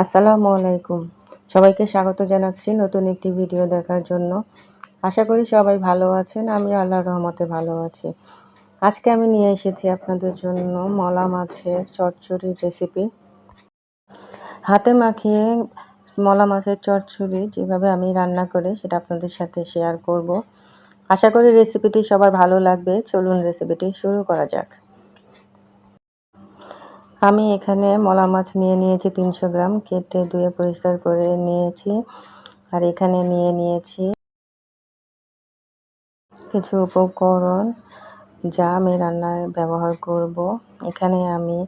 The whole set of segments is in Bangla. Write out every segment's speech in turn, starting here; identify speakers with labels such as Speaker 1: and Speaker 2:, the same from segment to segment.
Speaker 1: আসসালামু আলাইকুম। সবাইকে স্বাগত জানাচ্ছি নতুন একটি ভিডিও দেখার জন্য। আশা করি সবাই ভালো আছেন আমি আল্লাহর রহমতে ভালো আছি। আজকে আমি নিয়ে এসেছি আপনাদের জন্য মলা মাছের চচ্চড়ির রেসিপি হাতে মাখিয়ে মলা মাছের চচ্চড়ি যেভাবে আমি রান্না করি, সেটা আপনাদের সাথে শেয়ার করব। আশা করি রেসিপিটি সবার ভালো লাগবে। চলুন রেসিপিটি শুরু করা যাক। আমি এখানে মলা মাছ নিয়ে নিয়েছি তিনশো গ্রাম, কেটে ধুয়ে পরিষ্কার করে নিয়েছি আর এখানে নিয়ে নিয়েছি কিছু উপকরণ যা আমি রান্নায় ব্যবহার করব। এখানে আমি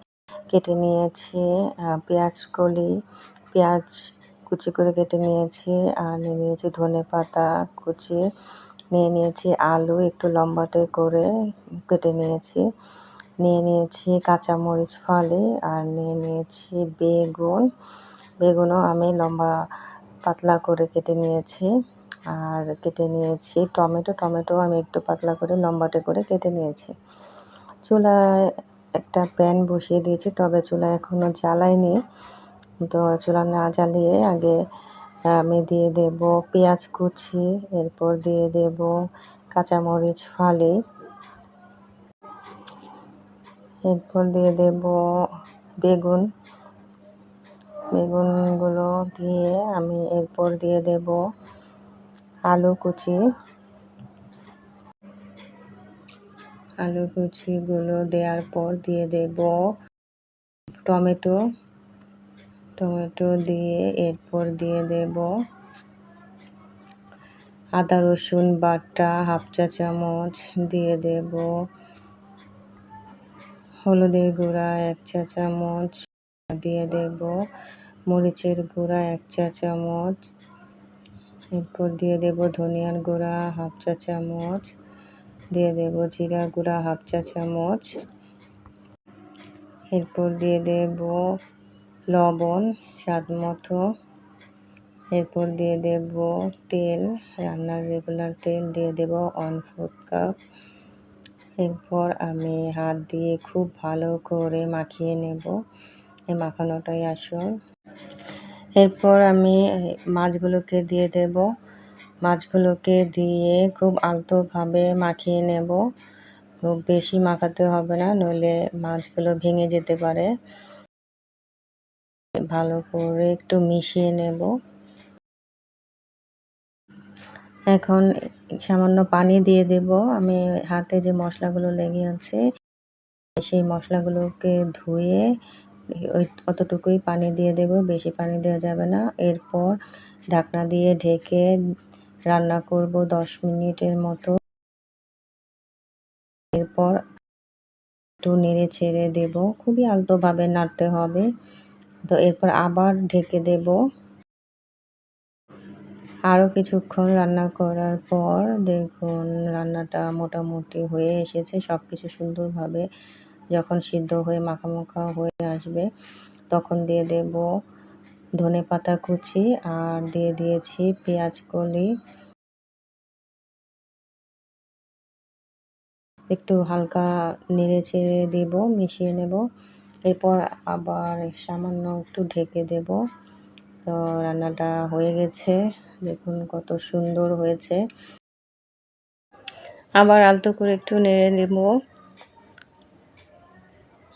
Speaker 1: কেটে নিয়েছি পেঁয়াজ কলি, পেঁয়াজ কুচি করে কেটে নিয়েছি আর নিয়ে নিয়েছি ধনে পাতা কুচি, নিয়ে নিয়েছি আলু, একটু লম্বাটে করে কেটে নিয়েছি। নিয়ে নিয়েছি কাঁচামরিচ ফালি আর নিয়ে নিয়েছি বেগুন। বেগুনও আমি লম্বা পাতলা করে কেটে নিয়েছি। আর কেটে নিয়েছি টমেটো। টমেটো আমি একটু পাতলা করে লম্বাটে করে কেটে নিয়েছি। চুলায় একটা প্যান বসিয়ে দিয়েছি, তবে চুলা এখনও জ্বালাইনি তো চুলা না জ্বালিয়ে আগে আমি দিয়ে দেব পেঁয়াজ কুচি, এরপর দিয়ে দেব কাঁচামরিচ ফালি। এরপর দিয়ে দেব বেগুন। বেগুনগুলো দিয়ে আমি এরপর দিয়ে দেব আলু কুচি। আলু কুচিগুলো দেওয়ার পর দিয়ে দেব টমেটো। টমেটো দিয়ে এরপর দিয়ে দেব আদা রসুন বাটা, হাফ চা চামচ দিয়ে দেব হলুদের গুঁড়া, এক চা চামচ দিয়ে দেব। মরিচের গুঁড়া, এক চা চামচ। এরপর দিয়ে দেব ধনিয়ার গুঁড়া, হাফ চা চামচ। দিয়ে দেব জিরা গুঁড়া, হাফ চা চামচ। এরপর দিয়ে দেব লবণ স্বাদ মতো। এরপর দিয়ে দেব তেল, রান্নার রেগুলার তেল। দিয়ে দেব ওয়ান ফোর্থ কাপ। এরপর আমি হাত দিয়ে খুব ভালো করে মাখিয়ে নেব। এই মাখানোটাই আসল। এরপর আমি মাছগুলোকে দিয়ে দেব। মাছগুলোকে দিয়ে খুব আলতোভাবে মাখিয়ে নেব। খুব বেশি মাখাতে হবে না, নইলে মাছগুলো ভেঙে যেতে পারে। ভালো করে একটু মিশিয়ে নেব। এখন সামান্য পানি দিয়ে দেব। আমি হাতে যে মশলাগুলো লেগে আছে, সেই মশলাগুলোকে ধুয়ে ওই অতটুকুই পানি দিয়ে দেব, বেশি পানি দেওয়া যাবে না। এরপর ঢাকনা দিয়ে ঢেকে রান্না করব দশ মিনিটের মতো। এরপর একটু নেড়ে ছেড়ে দেব। খুবই আলতোভাবে নাড়তে হবে। তো এরপর আবার ঢেকে দেব। আরও কিছুক্ষণ রান্না করার পর দেখুন রান্নাটা মোটামুটি হয়ে এসেছে সব কিছু সুন্দরভাবে যখন সিদ্ধ হয়ে মাখা মাখা হয়ে আসবে তখন দিয়ে দেব ধনে পাতা কুচি আর দিয়ে দিয়েছি পেঁয়াজ কলি। একটু হালকা নেড়ে চেড়ে দেব, মিশিয়ে নেব, এরপর আবার সামান্য একটু ঢেকে দেব। তো রান্নাটা হয়ে গেছে। দেখুন কত সুন্দর হয়েছে। আবার আলতো করে একটু নেড়ে নেব।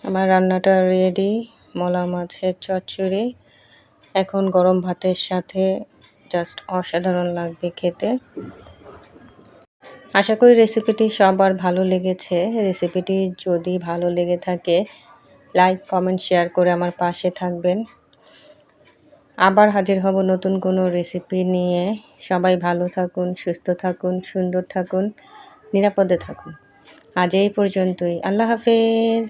Speaker 1: আমার রান্নাটা রেডি মলা মাছের চচ্চড়ি। এখন গরম ভাতের সাথে জাস্ট অসাধারণ লাগবে খেতে। আশা করি রেসিপিটি সবার ভালো লেগেছে। রেসিপিটি যদি ভালো লেগে থাকে লাইক কমেন্ট শেয়ার করে আমার পাশে থাকবেন। আবার হাজির হব নতুন কোনো রেসিপি নিয়ে। সবাই ভালো থাকুন, সুস্থ থাকুন, সুন্দর থাকুন, নিরাপদে থাকুন। আজ এই পর্যন্তই। আল্লাহ হাফেজ।